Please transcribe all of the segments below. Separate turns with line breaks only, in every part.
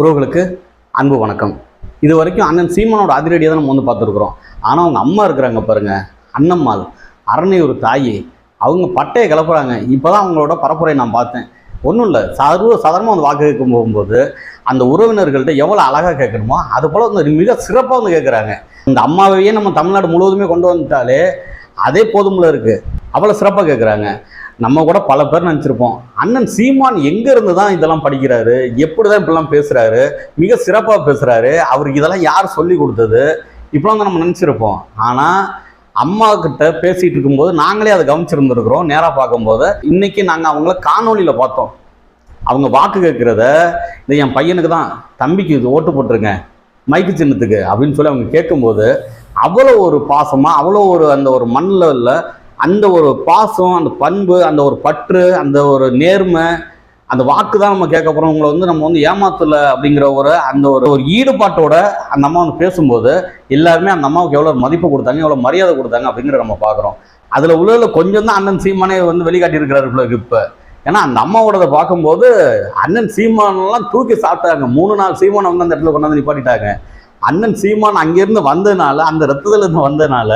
உறவுகளுக்கு அன்பு வணக்கம். இது வரைக்கும் அண்ணன் சீமானோட அதிரடியை தான் நம்ம வந்து பார்த்துருக்குறோம். ஆனால் அவங்க அம்மா இருக்கிறாங்க பாருங்கள் அண்ணம்மாள் அரணை ஒரு தாயி அவங்க பட்டையை கிளப்புறாங்க. இப்போ தான் அவங்களோட பரப்புரை நான் பார்த்தேன். ஒன்றும் இல்லை சர்வ சாதாரணமாக வந்து வாக்கு கேட்கும் போகும்போது அந்த உறவினர்கள்ட்ட எவ்வளோ அழகாக கேட்கணுமோ அது போல் வந்து மிக சிறப்பாக வந்து கேட்குறாங்க. இந்த அம்மாவையே நம்ம தமிழ்நாடு முழுவதுமே கொண்டு வந்துட்டாலே அதே போதுமில் இருக்குது அவ்வளோ சிறப்பாக கேட்குறாங்க. நம்ம கூட பல பேர் நினச்சிருப்போம். அண்ணன் சீமான் எங்கேருந்து தான் இதெல்லாம் படிக்கிறாரு? எப்படி தான் இப்படிலாம் பேசுகிறாரு மிக சிறப்பாக பேசுகிறாரு அவருக்கு இதெல்லாம் யார் சொல்லி கொடுத்தது? இப்படிலாம் தான் நம்ம நினச்சிருப்போம். ஆனால் அம்மா கிட்ட பேசிகிட்டு இருக்கும்போது நாங்களே அதை கவனிச்சிருந்துருக்குறோம் நேராக பார்க்கும்போது. இன்றைக்கி நாங்கள் அவங்கள காணொலியில் பார்த்தோம். அவங்க வாக்கு கேட்குறத இது என் பையனுக்கு தான் தம்பிக்கு இது ஓட்டு போட்டுருங்க மைக்கு சின்னத்துக்கு அப்படின்னு சொல்லி அவங்க கேட்கும்போது அவ்வளோ ஒரு பாசமாக அவ்வளோ ஒரு அந்த ஒரு மண்ணில் உள்ள அந்த ஒரு பாசம் அந்த பண்பு அந்த ஒரு பற்று அந்த ஒரு நேர்மை அந்த வாக்கு தான் நம்ம கேட்க போகிறோம் உங்களை வந்து நம்ம வந்து ஏமாத்தல அப்படிங்கிற ஒரு அந்த ஒரு ஒரு ஈடுபாட்டோட அந்த அம்மா வந்து பேசும்போது எல்லாருமே அந்த அம்மாவுக்கு எவ்வளோ மதிப்பு கொடுத்தாங்க எவ்வளோ மரியாதை கொடுத்தாங்க அப்படிங்கிறத நம்ம பார்க்குறோம். அதில் உள்ள கொஞ்சம் தான் அண்ணன் சீமானே வந்து வெளிக்காட்டியிருக்கிறாரு இப்போ. ஏன்னா அந்த அம்மாவோடதை பார்க்கும்போது அண்ணன் சீமானெல்லாம் தூக்கி சாப்பிட்டாங்க. மூணு நாள் சீமானை வந்து அந்த இடத்துல கொண்டாந்து நிப்பாட்டிட்டாங்க. அண்ணன் சீமான் அங்கேருந்து வந்ததுனால அந்த ரத்தத்துலேருந்து வந்ததுனால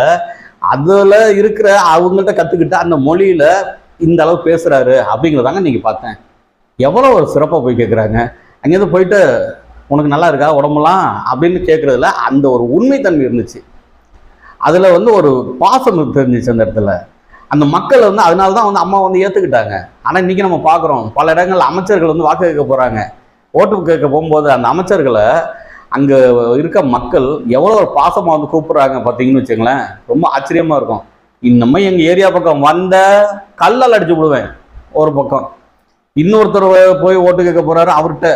அதில் இருக்கிற அவங்கள்ட்ட கற்றுக்கிட்ட அந்த மொழியில் இந்த அளவு பேசுகிறாரு அப்படிங்கிறதாங்க நீங்கள் பார்த்தேன். எவ்வளோ ஒரு சிறப்பாக போய் கேட்குறாங்க அங்கேருந்து போயிட்டு உனக்கு நல்லா இருக்கா? உடம்புலாம் அப்படின்னு கேட்குறதுல அந்த ஒரு உண்மைத்தன்மை இருந்துச்சு. அதில் வந்து ஒரு பாசம் தெரிஞ்சிச்சு அந்த இடத்துல. அந்த மக்கள் வந்து அதனால தான் வந்து அம்மா வந்து ஏற்றுக்கிட்டாங்க ஆனால் இன்றைக்கி நம்ம பார்க்குறோம் பல இடங்கள் அமைச்சர்கள் வந்து வாக்கு கேட்க போகிறாங்க ஓட்டு கேட்க போகும்போது அந்த அமைச்சர்களை அங்கே இருக்க மக்கள் எவ்வளோ ஒரு பாசமாக வந்து கூப்பிட்றாங்க பார்த்தீங்கன்னு வச்சுங்களேன் ரொம்ப ஆச்சரியமாக இருக்கும். இன்னமும் எங்கள் ஏரியா பக்கம் வந்த கல்லால் அடிச்சு விடுவேன் ஒரு பக்கம். இன்னொருத்தர் போய் ஓட்டு கேட்க போகிறாரு அவர்கிட்ட.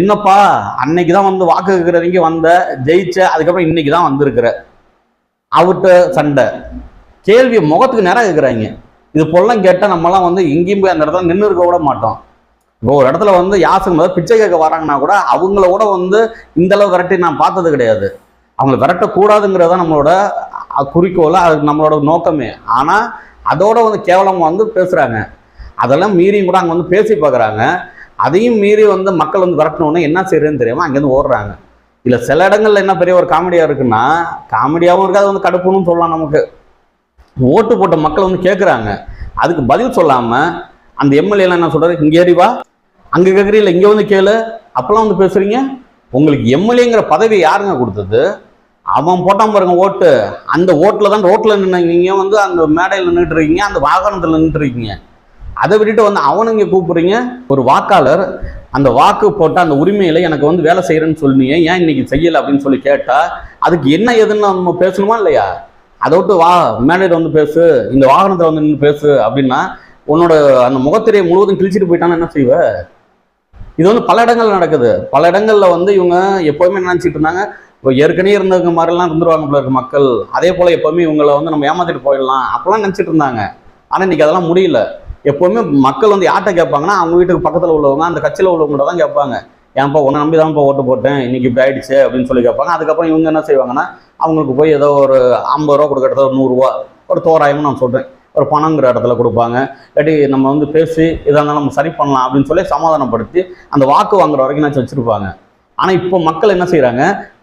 என்னப்பா அன்னைக்கு தான் வந்து வாக்கு கேட்குறவங்க வந்த ஜெயிச்ச அதுக்கப்புறம் இன்னைக்கு தான் வந்திருக்கிற. அவர்கிட்ட சண்டை. கேள்வி முகத்துக்கு நேரம் கேட்குறாங்க. இது போலாம் கேட்டால் நம்மலாம் வந்து எங்கேயும் போய் அந்த இடத்துல நின்று இருக்க விட மாட்டோம். இப்போ ஒரு இடத்துல வந்து யாசகம் முதல்ல பிச்சை கேட்க வராங்கன்னா கூட அவங்கள கூட வந்து இந்த அளவு விரட்டி நான் பார்த்தது கிடையாது. அவங்கள விரட்டக்கூடாதுங்கிறது தான் நம்மளோட குறிக்கோள் அது நம்மளோட நோக்கமே. ஆனால் அதோட வந்து கேவலமாக வந்து பேசுகிறாங்க அதெல்லாம் மீறியும் கூட அங்கே வந்து பேசி பார்க்குறாங்க. அதையும் மீறி வந்து மக்கள் வந்து விரட்டணுன்னு என்ன செய்யறதுன்னு தெரியாமல் அங்கேருந்து ஓடுறாங்க. இல்லை சில இடங்களில் என்ன பெரிய ஒரு காமெடியாக இருக்குன்னா காமெடியாகவும் இருக்காது வந்து கடுப்புன்னு சொல்லலாம் நமக்கு. ஓட்டு போட்ட மக்கள் வந்து கேட்குறாங்க. அதுக்கு பதில் சொல்லாமல் அந்த எம்எல்ஏலாம் என்ன சொல்கிறாரு இங்கே அறிவா அங்கே கேட்குறீங்களா இங்கே வந்து கேளு. அப்போல்லாம் வந்து பேசுகிறீங்க உங்களுக்கு எம்எல்ஏங்கிற பதவி யாருங்க கொடுத்தது? அவன் போட்டான் பாருங்க ஓட்டு. அந்த ஓட்டில் தான் ரோட்டில் நின்றுங்க வந்து அந்த மேடையில் நின்றுட்டு இருக்கீங்க அந்த வாகனத்தில் நின்றுட்டு இருக்கீங்க அதை விட்டுட்டு வந்து அவனுங்க கூப்பிட்றீங்க? ஒரு வாக்காளர் அந்த வாக்கு போட்ட அந்த உரிமையில எனக்கு வந்து வேலை செய்கிறேன்னு சொன்னீங்க ஏன் இன்னைக்கு செய்யலை அப்படின்னு சொல்லி கேட்டால் அதுக்கு என்ன எதுன்னு நம்ம பேசணுமா இல்லையா? அதை விட்டு வா மேடையில் வந்து பேசு இந்த வாகனத்தில் வந்து நின்று பேசு அப்படின்னா உன்னோட அந்த முகத்திரையை முழுவதும் கிழிச்சிட்டு போயிட்டான்னு என்ன செய்வ? இது வந்து பல இடங்கள்ல நடக்குது. பல இடங்கள்ல வந்து இவங்க எப்போவுமே என்ன நினைச்சிட்டு இருந்தாங்க? இப்போ ஏற்கனவே இருந்தவங்க மாதிரிலாம் இருந்துருவாங்க போல இருக்கு மக்கள். அதே போல எப்பவுமே இவங்களை வந்து நம்ம ஏமாத்திட்டு போயிடலாம். அப்பெல்லாம் நினைச்சிட்டு இருந்தாங்க. ஆனா இன்னைக்கு அதெல்லாம் முடியல. எப்பவுமே மக்கள் வந்து யார்கிட்ட கேட்பாங்கன்னா அவங்க வீட்டுக்கு பக்கத்துல உள்ளவங்க அந்த கட்சியில உள்ளவங்க தான் கேட்பாங்க. ஏன்ப்பா உன்னை நம்பி தான்ப்பா ஓட்டு போட்டேன்? இன்னைக்கு இப்படி ஆயிடுச்சு அப்படின்னு சொல்லி கேட்பாங்க. அதுக்கப்புறம் இவங்க என்ன செய்வாங்கன்னா அவங்களுக்கு போய் ஏதோ ஒரு ஐம்பது ரூபா கொடுக்கறத ஒரு நூறுரூவா ஒரு தோராயமும் நான் சொல்றேன். ஒரு பணங்கிற இடத்துல கொடுப்பாங்க. இல்லாட்டி நம்ம வந்து பேசி இதாக இருந்தாலும் நம்ம சரி பண்ணலாம் அப்படின்னு சொல்லி சமாதானப்படுத்தி அந்த வாக்கு வாங்குற வரைக்கும் நான் வச்சிருப்பாங்க. ஆனால் இப்போ மக்கள் என்ன செய்கிறாங்க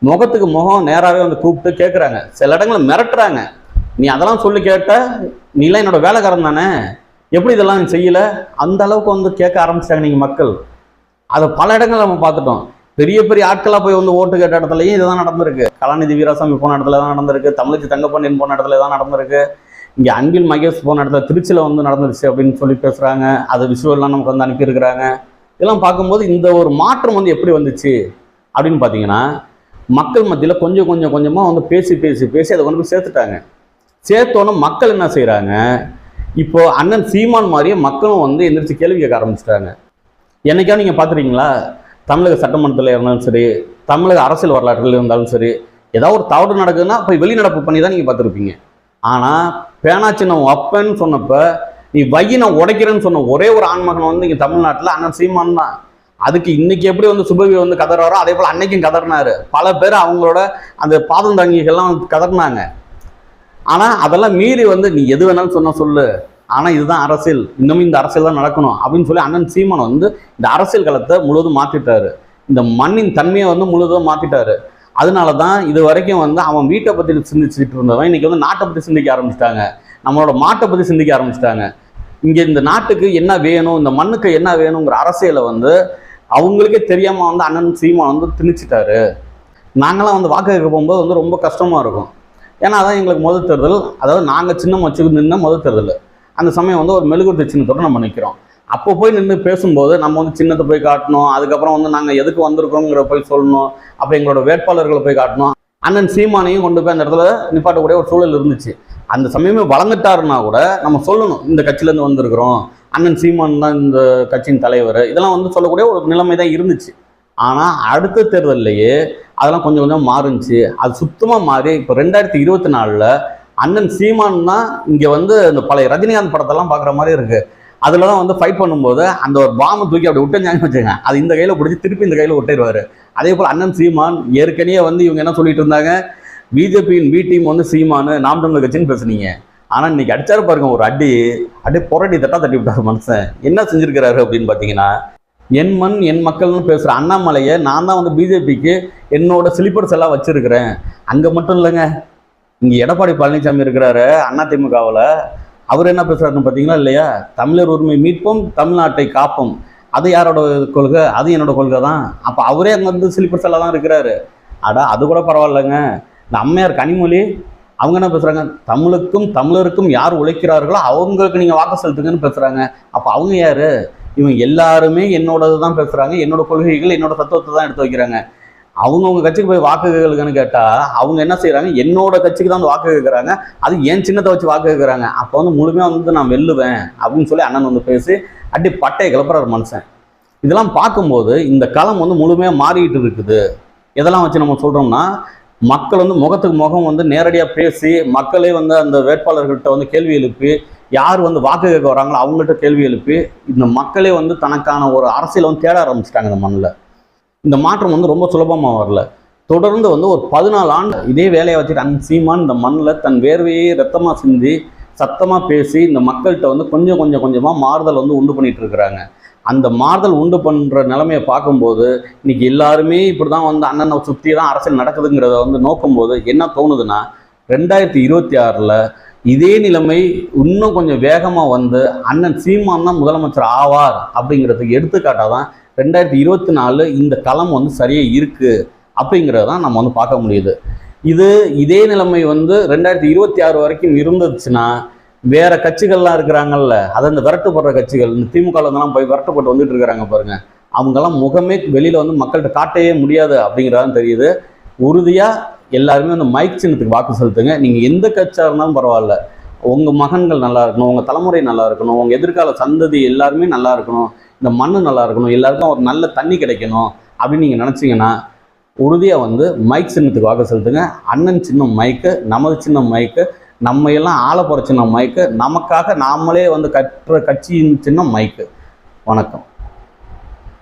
முகத்துக்கு முகம் நேராகவே வந்து கூப்பிட்டு கேட்குறாங்க சில இடங்களில் மிரட்டுறாங்க. நீ அதெல்லாம் சொல்லி கேட்ட நீலாம் என்னோட வேலைக்காரன் தானே? எப்படி இதெல்லாம் நீ செய்யல? அந்த அளவுக்கு வந்து கேட்க ஆரம்பிச்சிட்டாங்க நீங்கள் மக்கள். அதை பல இடங்கள் நம்ம பார்த்துட்டோம். பெரிய பெரிய ஆட்களாக போய் வந்து ஓட்டு கேட்ட இடத்துலையும் இதுதான் நடந்திருக்கு. கலாநிதி வீராசாமி போன இடத்துல தான் நடந்திருக்கு. தமிழச்சி தங்கப்பண்ணின் போன இடத்துல தான் நடந்திருக்கு. இங்கே அன்பில் மகேஷ் போன இடத்துல திருச்சியில் வந்து நடந்துருச்சு அப்படின்னு சொல்லி பேசுகிறாங்க அது விஷுவல்லாம் நமக்கு வந்து அனுப்பியிருக்கிறாங்க. இதெல்லாம் பார்க்கும்போது இந்த ஒரு மாற்றம் வந்து எப்படி வந்துச்சு அப்படின்னு பார்த்தீங்கன்னா மக்கள் மத்தியில் கொஞ்சம் கொஞ்சம் கொஞ்சமாக வந்து பேசி பேசி பேசி அதை கொண்டு போய் சேர்த்துட்டாங்க. சேர்த்தோன்னே மக்கள் என்ன செய்கிறாங்க இப்போது அண்ணன் சீமான் மாதிரியே மக்களும் வந்து எந்திரிச்சு கேள்வி கேட்க ஆரம்பிச்சிட்டாங்க. என்னைக்கா நீங்கள் பார்த்துருக்கீங்களா? தமிழக சட்டமன்றத்தில் இருந்தாலும் சரி தமிழக அரசியல் வரலாற்றில் இருந்தாலும் சரி ஏதாவது ஒரு தவறு நடக்குதுன்னா போய் வெளிநடப்பு பண்ணி தான் நீங்கள் பார்த்துருப்பீங்க. ஆனால் பேனா சின்னம் அப்பன்னு சொன்னப்போ நீ வையை உடைக்கிறேன்னு சொன்ன ஒரே ஒரு ஆண்மகன் வந்து இங்கே தமிழ்நாட்டில் அண்ணன் சீமான் தான். அதுக்கு இன்னைக்கு எப்படி வந்து சுபவி வந்து கதறாரோ அதே போல் அன்னைக்கும் கதறினாரு. பல பேர் அவங்களோட அந்த பாதம் தங்கிகள்லாம் வந்து கதறினாங்க. ஆனால் அதெல்லாம் மீறி வந்து நீ எது வேணாலும் சொன்ன சொல்லு. ஆனால் இதுதான் அரசியல். இன்னமும் இந்த அரசியல் தான் நடக்கணும் அப்படின்னு சொல்லி அண்ணன் சீமான் வந்து இந்த அரசியல் களத்தை முழுவதும் மாற்றிட்டாரு. இந்த மண்ணின் தன்மையை வந்து முழுவதும் மாற்றிட்டாரு. அதனால தான் இது வரைக்கும் வந்து அவன் வீட்டை பற்றி சிந்திச்சுட்டு இருந்தவன். இன்னைக்கு வந்து நாட்டை பற்றி சிந்திக்க ஆரம்பிச்சிட்டாங்க. நம்மளோட மாட்டை பற்றி சிந்திக்க ஆரம்பிச்சிட்டாங்க. இங்கே இந்த நாட்டுக்கு என்ன வேணும் இந்த மண்ணுக்கு என்ன வேணுங்கிற அரசியலை வந்து அவங்களுக்கே தெரியாமல் வந்து அண்ணன் சீமான் வந்து திணிச்சிட்டாரு. நாங்களாம் வந்து வாக்கு கேட்க போகும்போது வந்து ரொம்ப கஷ்டமாக இருக்கும். ஏன்னா அதான் எங்களுக்கு முதல் தேர்தல். அதாவது நாங்கள் சின்ன மச்சுக்கு நின்று முதல் தேர்தல். அந்த சமயம் வந்து ஒரு மெழுகுவர்த்தி சின்னத்தோடு நம்ம நிற்கிறோம் அப்போ போய் நின்று பேசும்போது நம்ம வந்து சின்னத்தை போய் காட்டணும் அதுக்கப்புறம் வந்து நாங்கள் எதுக்கு வந்திருக்கோங்கிற போய் சொல்லணும் அப்போ எங்களோட வேட்பாளர்களை போய் காட்டணும். அண்ணன் சீமானையும் கொண்டு போய் அந்த இடத்துல நிப்பாட்டக்கூடிய ஒரு சூழல் இருந்துச்சு. அந்த சமயமே வளர்ந்துட்டாருன்னா கூட நம்ம சொல்லணும் இந்த கட்சியிலேருந்து வந்திருக்கிறோம் அண்ணன் சீமான் தான் இந்த கட்சியின் தலைவர் இதெல்லாம் வந்து சொல்லக்கூடிய ஒரு நிலைமை தான் இருந்துச்சு. ஆனால் அடுத்த தேர்தல்லையே அதெல்லாம் கொஞ்சம் கொஞ்சம் மாறுச்சு. அது சுத்தமாக மாறி இப்போ ரெண்டாயிரத்தி இருபத்தி நாலில் அண்ணன் சீமான் தான் இங்கே வந்து இந்த பழைய ரஜினிகாந்த் படத்தெல்லாம் பார்க்குற மாதிரி இருக்குது அதில் தான் வந்து ஃபைட் பண்ணும்போது அந்த ஒரு பாம்பை தூக்கி அப்படி விட்டுஞ்சாங்கன்னு வச்சுங்க அது இந்த கையில் பிடிச்சி திருப்பி இந்த கையில் விட்டுருவாரு அதே போல் அண்ணன் சீமான் ஏற்கனவே வந்து இவங்க என்ன சொல்லிட்டு இருந்தாங்க? பிஜேபியின் பி டீம் வந்து சீமானு நாம் தமிழ் கட்சின்னு பேசுனீங்க. ஆனால் இன்னைக்கு அடிச்சாரு பாருங்க ஒரு அடி. அப்படியே புரட்டி தட்டா தட்டி விட்டார் மனுஷன். என்ன செஞ்சிருக்கிறாரு அப்படின்னு பார்த்தீங்கன்னா என் மண் என் மக்கள்னு பேசுகிற அண்ணாமலையை நான் தான் வந்து பிஜேபிக்கு என்னோட ஸ்லிப்பர்ஸ் எல்லாம் வச்சிருக்கிறேன். அங்கே மட்டும் இல்லைங்க. இங்கே எடப்பாடி பழனிசாமி இருக்கிறாரு அதிமுகவில் அவர் என்ன பேசுகிறாருன்னு பார்த்தீங்களா இல்லையா? தமிழர் உரிமை மீட்போம் தமிழ்நாட்டை காப்போம். அது யாரோட கொள்கை? அது என்னோட கொள்கை தான். அப்போ அவரே அங்கே வந்து ஸ்லிப்பர்ஸ் செல்லாக தான் இருக்கிறாரு. அடா அது கூட பரவாயில்லைங்க. இந்த அம்மையார் கனிமொழி அவங்க என்ன பேசுகிறாங்க தமிழுக்கும் தமிழருக்கும் யார் உழைக்கிறார்களோ அவங்களுக்கு நீங்கள் வாக்கு செலுத்துங்கன்னு பேசுகிறாங்க அப்போ அவங்க யார்? இவங்க எல்லாருமே என்னோடது தான் பேசுகிறாங்க என்னோட கொள்கைகள் என்னோட தத்துவத்தை தான் எடுத்து வைக்கிறாங்க. அவங்கவுங்க கட்சிக்கு போய் வாக்கு கேட்கலுக்குன்னு கேட்டால் அவங்க என்ன செய்கிறாங்க என்னோட கட்சிக்கு தான் வந்து வாக்கு கேட்குறாங்க. அது என் சின்னத்தை வச்சு வாக்கு கேட்குறாங்க. அப்போ வந்து முழுமையாக வந்து நான் வெல்லுவேன் அப்படின்னு சொல்லி அண்ணன் வந்து பேசி அடி பட்டையை கிளப்புறாரு மனுஷன். இதெல்லாம் பார்க்கும்போது இந்த களம் வந்து முழுமையாக மாறிக்கிட்டு இருக்குது. எதெல்லாம் வச்சு நம்ம சொல்கிறோம்னா மக்கள் வந்து முகத்துக்கு முகம் வந்து நேரடியாக பேசி மக்களே வந்து அந்த வேட்பாளர்கள்ட்ட வந்து கேள்வி எழுப்பி யார் வந்து வாக்கு கேட்க வராங்களோ அவங்கள்ட்ட கேள்வி எழுப்பி இந்த மக்களே வந்து தனக்கான ஒரு அரசியலை வந்து தேட ஆரம்பிச்சிட்டாங்க இந்த மண்ணில். இந்த மாற்றம் வந்து ரொம்ப சுலபமாக வரல. தொடர்ந்து வந்து ஒரு பதினாலு ஆண்டு இதே வேலையை வச்சுட்டு அந்த சீமான் இந்த மண்ணில் தன் வேர்வையே ரத்தமாக சிந்தி சத்தமாக பேசி இந்த மக்கள்கிட்ட வந்து கொஞ்சம் கொஞ்சம் கொஞ்சமாக மாறுதல் வந்து உண்டு பண்ணிட்டு இருக்கிறாங்க. அந்த மாறுதல் உண்டு பண்ணுற நிலைமையை பார்க்கும்போது இன்னைக்கு எல்லாருமே இப்படி தான் வந்து அண்ணனை சுற்றி தான் அரசியல் நடக்குதுங்கிறத வந்து நோக்கும்போது என்ன தோணுதுன்னா ரெண்டாயிரத்தி இருபத்தி ஆறில் இதே நிலைமை இன்னும் கொஞ்சம் வேகமாக வந்து அண்ணன் சீமான் தான் முதலமைச்சர் ஆவார் அப்படிங்கிறதுக்கு எடுத்துக்காட்டாக தான் ரெண்டாயிரத்தி இருபத்தி நாலு இந்த களம் வந்து சரியாக இருக்குது அப்படிங்கிறத தான் நம்ம வந்து பார்க்க முடியுது. இது இதே நிலைமை வந்து ரெண்டாயிரத்தி இருபத்தி ஆறு வரைக்கும் இருந்துச்சுன்னா வேற கட்சிகள்லாம் இருக்கிறாங்கல்ல அதை அந்த விரட்டுப்படுற கட்சிகள் இந்த திமுகல இருந்தெல்லாம் போய் விரட்டப்பட்டு வந்துட்டு இருக்கிறாங்க பாருங்க. அவங்கெல்லாம் முகமே வெளியில் வந்து மக்கள்கிட்ட காட்டவே முடியாது அப்படிங்கிறதான் தெரியுது. உறுதியாக எல்லாருமே வந்து மைக் சின்னத்துக்கு வாக்கு செலுத்துங்க. நீங்கள் எந்த கட்சியாக இருந்தாலும் பரவாயில்ல. உங்கள் மகன்கள் நல்லா இருக்கணும் உங்கள் தலைமுறை நல்லா இருக்கணும் உங்கள் எதிர்கால சந்ததி எல்லாருமே நல்லா இருக்கணும். இந்த மண்ணு நல்லா இருக்கணும் எல்லாருக்கும் ஒரு நல்ல தண்ணி கிடைக்கணும் அப்படின்னு நீங்கள் நினச்சிங்கன்னா உறுதியாக வந்து மைக் சின்னத்துக்கு வாக்கு செலுத்துங்க. அண்ணன் சின்ன மைக்கு நமது சின்ன மைக்கு நம்ம எல்லாம் ஆள போகிற மைக்கு நமக்காக நாமளே வந்து கற்ற கட்சியின் சின்ன மைக்கு வணக்கம்.